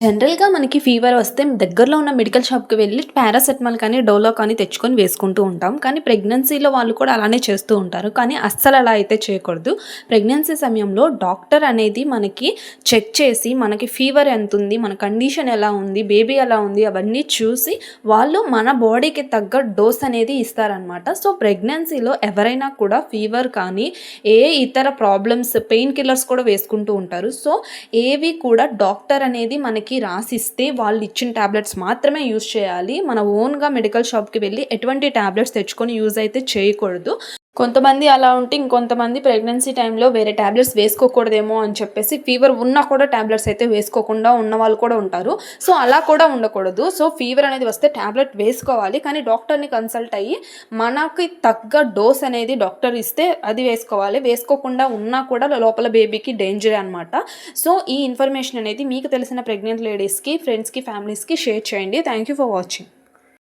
జనరల్‌గా మనకి ఫీవర్ వస్తే దగ్గరలో ఉన్న మెడికల్ షాప్‌కి వెళ్ళి పారాసెటమాల్ కానీ, డోలో కానీ తెచ్చుకొని వేసుకుంటూ ఉంటాం. కానీ ప్రెగ్నెన్సీలో వాళ్ళు కూడా అలానే చేస్తూ ఉంటారు. కానీ అస్సలు అలా అయితే చేయకూడదు. ప్రెగ్నెన్సీ సమయంలో డాక్టర్ అనేది మనకి చెక్ చేసి మనకి ఫీవర్ ఎంత ఉంది మన కండిషన్ ఎలా ఉంది, బేబీ ఎలా ఉంది అవన్నీ చూసి వాళ్ళు మన బాడీకి తగ్గ డోస్ అనేది ఇస్తారనమాట. సో ప్రెగ్నెన్సీలో ఎవరైనా కూడా ఫీవర్ కానీ, ఏ ఇతర ప్రాబ్లమ్స్ పెయిన్ కిల్లర్స్ కూడా వేసుకుంటూ ఉంటారు. సో ఏవి కూడా డాక్టర్ అనేది మనకి రాసిస్తే వాళ్ళు ఇచ్చిన టాబ్లెట్స్ మాత్రమే యూజ్ చేయాలి. మన ఓన్‌గా మెడికల్ షాప్‌కి వెళ్ళి ఎటువంటి టాబ్లెట్స్ తెచ్చుకొని యూజ్ అయితే చేయకూడదు. కొంతమంది అలా ఉంటే ఇంకొంతమంది ప్రెగ్నెన్సీ టైంలో వేరే టాబ్లెట్స్ వేసుకోకూడదేమో అని చెప్పేసి ఫీవర్ ఉన్నా కూడా ట్యాబ్లెట్స్ అయితే వేసుకోకుండా ఉన్న వాళ్ళు కూడా ఉంటారు. సో అలా కూడా ఉండకూడదు. సో ఫీవర్ అనేది వస్తే టాబ్లెట్ వేసుకోవాలి. కానీ డాక్టర్‌ని కన్సల్ట్ అయ్యి మనకి తగ్గ డోస్ అనేది డాక్టర్ ఇస్తే అది వేసుకోవాలి. వేసుకోకుండా ఉన్నా కూడా లోపల బేబీకి డేంజర్ అనమాట. సో ఈ ఇన్ఫర్మేషన్ అనేది మీకు తెలిసిన ప్రెగ్నెంట్ లేడీస్‌కి, ఫ్రెండ్స్‌కి, ఫ్యామిలీస్‌కి షేర్ చేయండి. Thank you for watching.